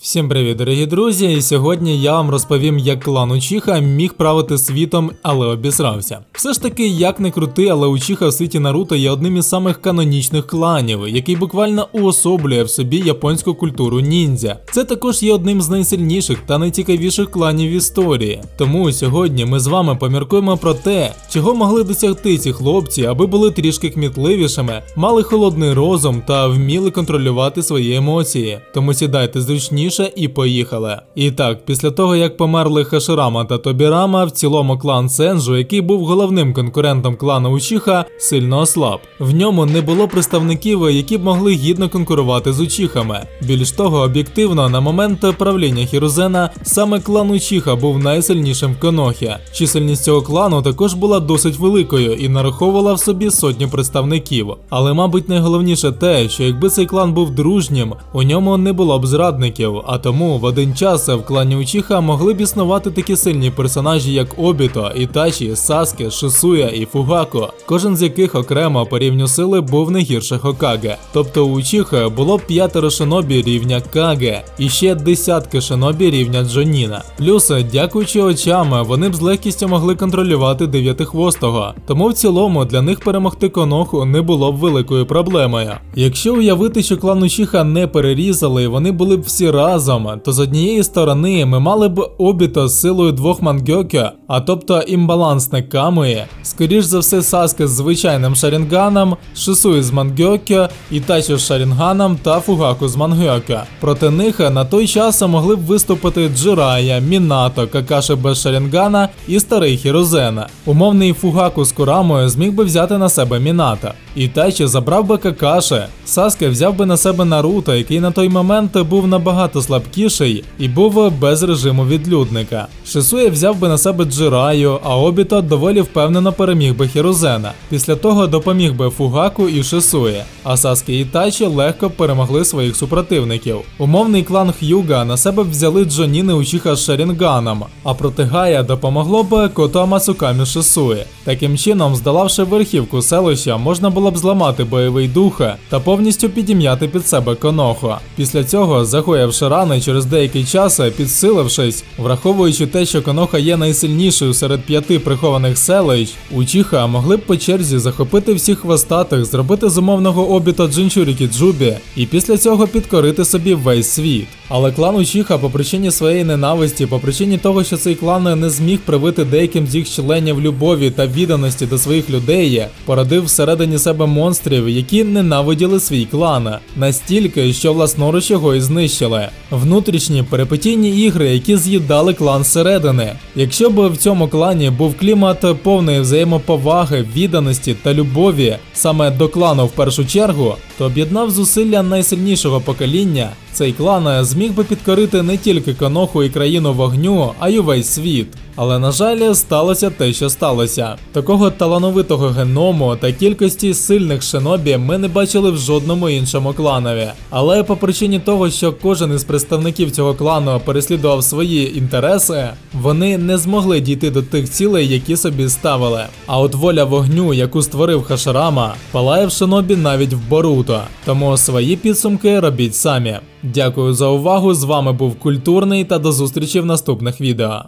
Всім привіт, дорогі друзі! І сьогодні я вам розповім, як клан Учіха міг правити світом, але обісрався. Все ж таки, як не крути, але Учіха в світі Наруто є одним із самих канонічних кланів, який буквально уособлює в собі японську культуру ніндзя. Це також є одним з найсильніших та найцікавіших кланів в історії. Тому сьогодні ми з вами поміркуємо про те, чого могли досягти ці хлопці, аби були трішки кмітливішими, мали холодний розум та вміли контролювати свої емоції. Тому сідайте зручніше і поїхали. І так, після того як померли Хаширама та Тобірама, в цілому клан Сенджу, який був головним конкурентом клану Учіха, сильно ослаб. В ньому не було представників, які б могли гідно конкурувати з Учіхами. Більш того, об'єктивно, на момент правління Хірузена саме клан Учіха був найсильнішим в Конохі. Чисельність цього клану також була досить великою і нараховувала в собі сотню представників. Але, мабуть, найголовніше те, що якби цей клан був дружнім, у ньому не було б зрадників, а тому в один час в клані Учіха могли б існувати такі сильні персонажі, як Обіто, Ітачі, Саске, Шисуя і Фугако, кожен з яких окремо по рівню сили був не гірше Хокаге. Тобто у Учіха було п'ятеро шинобі рівня Каге і ще десятки шинобі рівня Джоніна. Плюс, дякуючи очам, вони б з легкістю могли контролювати дев'ятихвостого. Тому в цілому для них перемогти Коноху не було б великою проблемою. Якщо уявити, що клан Учіха не перерізали, вони були б всі разом, то з однієї сторони ми мали б обіто з силою двох мангьокя, а тобто імбалансне Камуї, скоріш за все Саске з звичайним Шарінганом, Шисуї з мангьокя, Ітачі з Шарінганом та Фугаку з мангьокя. Проти них на той час могли б виступити Джирая, Мінато, Какаши без Шарінгана і старий Хірозена. Умовний Фугаку з Курамою зміг би взяти на себе Мінато. Ітачі забрав би Какаши, Саске взяв би на себе Наруто, який на той момент був набагато слабкіший і був без режиму відлюдника. Шисує взяв би на себе Джираю, а Обіто доволі впевнено переміг би Хірозена. Після того допоміг би Фугаку і Шисує, а Саске і Ітачі легко перемогли своїх супротивників. Умовний клан Х'юга на себе взяли Джоніни Учіха з Шарінганом, а проти Гая допомогло б Кото Масукамі Шисує. Таким чином, здолавши верхівку селища, можна було б зламати бойовий дух та повністю підім'яти під себе Конохо. Після цього, загоявши рани через деякий час, підсилившись, враховуючи те, що Коноха є найсильнішою серед п'яти прихованих селищ, Учіха могли б по черзі захопити всіх хвостатих, зробити з умовного обіта Джинчурікі Джубі і після цього підкорити собі весь світ. Але клан Учіха по причині своєї ненависті, по причині того, що цей клан не зміг привити деяким з їх членів любові та відданості до своїх людей, породив всередині себе монстрів, які ненавиділи свій клан, настільки, що власноруч його і знищили. Внутрішні перепетійні ігри, які з'їдали клан зсередини. Якщо б в цьому клані був клімат повної взаємоповаги, відданості та любові саме до клану в першу чергу, то об'єднав зусилля найсильнішого покоління. Цей клан зміг би підкорити не тільки Коноху і країну вогню, а й увесь світ. Але на жаль, сталося те, що сталося. Такого талановитого геному та кількості сильних шинобі ми не бачили в жодному іншому кланові. Але по причині того, що кожен із представників цього клану переслідував свої інтереси, вони не змогли дійти до тих цілей, які собі ставили. А от воля вогню, яку створив Хашарама, палає в шинобі навіть в Боруто. Тому свої підсумки робіть самі. Дякую за увагу. З вами був культурний та до зустрічі в наступних відео.